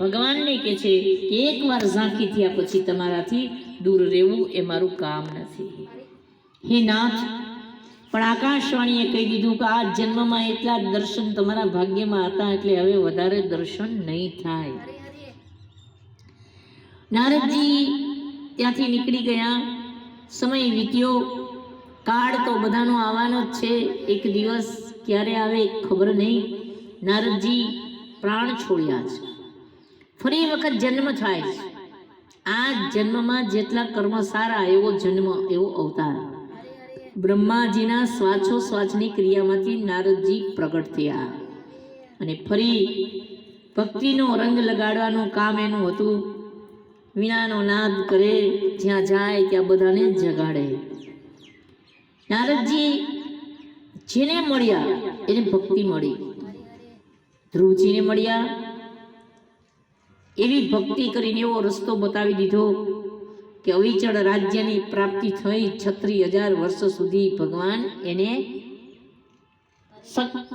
ભગવાનને કહે છે કે એકવાર ઝાંખી થયા પછી તમારાથી દૂર રહેવું એ મારું કામ નથી. હે નાથ, પણ આકાશવાણીએ કહી દીધું કે આ જન્મમાં એટલા જ દર્શન તમારા ભાગ્યમાં હતા એટલે હવે વધારે દર્શન નહીં થાય. નારદજી ત્યાંથી નીકળી ગયા. સમય વીત્યો. કાળ તો બધાનો આવવાનો જ છે. એક દિવસ ક્યારે આવે ખબર નહીં. નારદજી પ્રાણ છોડ્યા છે. ફરી વખત જન્મ થાય. આ જન્મમાં જેટલા કર્મ સારા, એવો જન્મ, એવો અવતાર. બ્રહ્માજીના શ્વાસોશ્વાસની ક્રિયામાંથી નારદજી પ્રગટ થયા. અને ફરી ભક્તિનો રંગ લગાડવાનું કામ એનું હતું. વીણાનો નાદ કરે, જ્યાં જાય ત્યાં બધાને જગાડે. નારદજી જેને મળ્યા, એને ભક્તિ મળી. ધ્રુવજીને મળ્યા એવી ભક્તિ કરીને એવો રસ્તો બતાવી દીધો કે અવિચળ રાજ્યની પ્રાપ્તિ થઈ છત્રી હજાર વર્ષ સુધી ભગવાન એને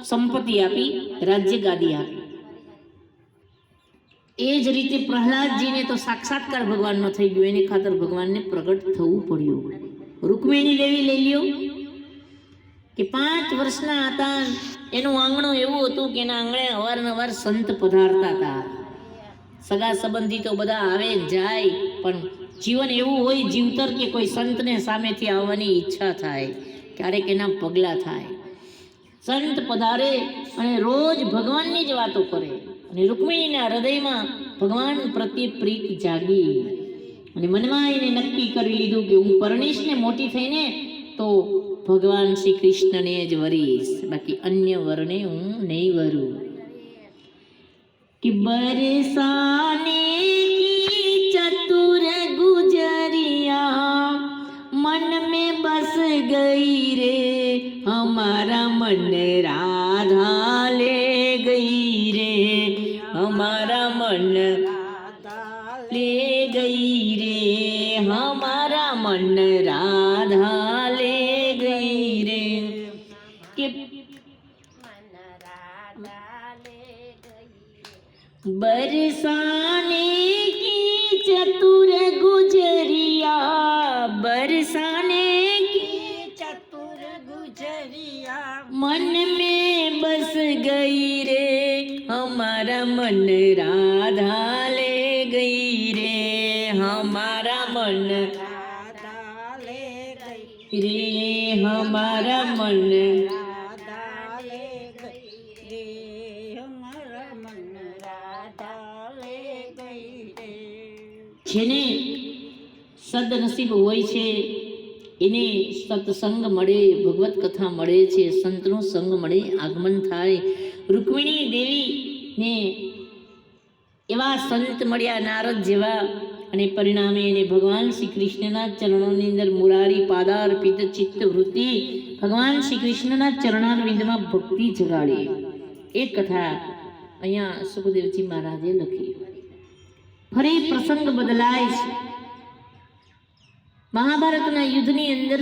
સંપત્તિ આપી, રાજ્ય ગાદી આપી. એ જ રીતે પ્રહલાદજીને તો સાક્ષાત્કાર ભગવાનનો થઈ ગયો, એને ખાતર ભગવાનને પ્રગટ થવું પડ્યું. રૂકમિણી દેવી લઈ લ્યો. કે પાંચ વર્ષના હતા, એનું આંગણું એવું હતું કે એના આંગણે અવારનવાર સંત પધારતા હતા. સગા સંબંધી તો બધા આવે જાય, પણ જીવન એવું હોય જીવતર કે કોઈ સંતને સામેથી આવવાની ઈચ્છા થાય, ક્યારેક એના પગલાં થાય. સંત પધારે અને રોજ ભગવાનની જ વાતો કરે, અને રૂકમિણીના હૃદયમાં ભગવાન પ્રત્યે પ્રીત જાગી. અને મનમાં એને નક્કી કરી લીધું કે હું પરણીશને મોટી થઈને તો ભગવાન શ્રી કૃષ્ણને જ વરીશ, બાકી અન્ય વરને હું નહીં વરું. कि बरसाने की चतुर गुजरिया, मन में बस गई रे, हमारा मन राधा ले गई रे, हमारा मन ले गई रे, हमारा मन राधा बरसाने की चतुर गुजरिया, बरसाने की चतुर गुजरिया। मन में बस गई रे, हमारा मन राधा ले गई रे, हमारा मन राधा ले गई रे, हमारा मन જેને સદનસીબ હોય છે, એને સત્સંગ મળે, ભગવત કથા મળે છે, સંતનો સંગ મળે, આગમન થાય. રૂકમિણી દેવીને એવા સંત મળ્યા, નારદ જેવા, અને પરિણામે એને ભગવાન શ્રી કૃષ્ણના ચરણોની અંદર મુરારી પાદાર્પિત ચિત્ત વૃત્તિ ભગવાન શ્રી કૃષ્ણના ચરણારવિંદમાં ભક્તિ જગાડી. એ કથા અહીંયા સુખદેવજી મહારાજે લખી. ફરી પ્રસંગ બદલાય છે. મહાભારતના યુદ્ધની અંદર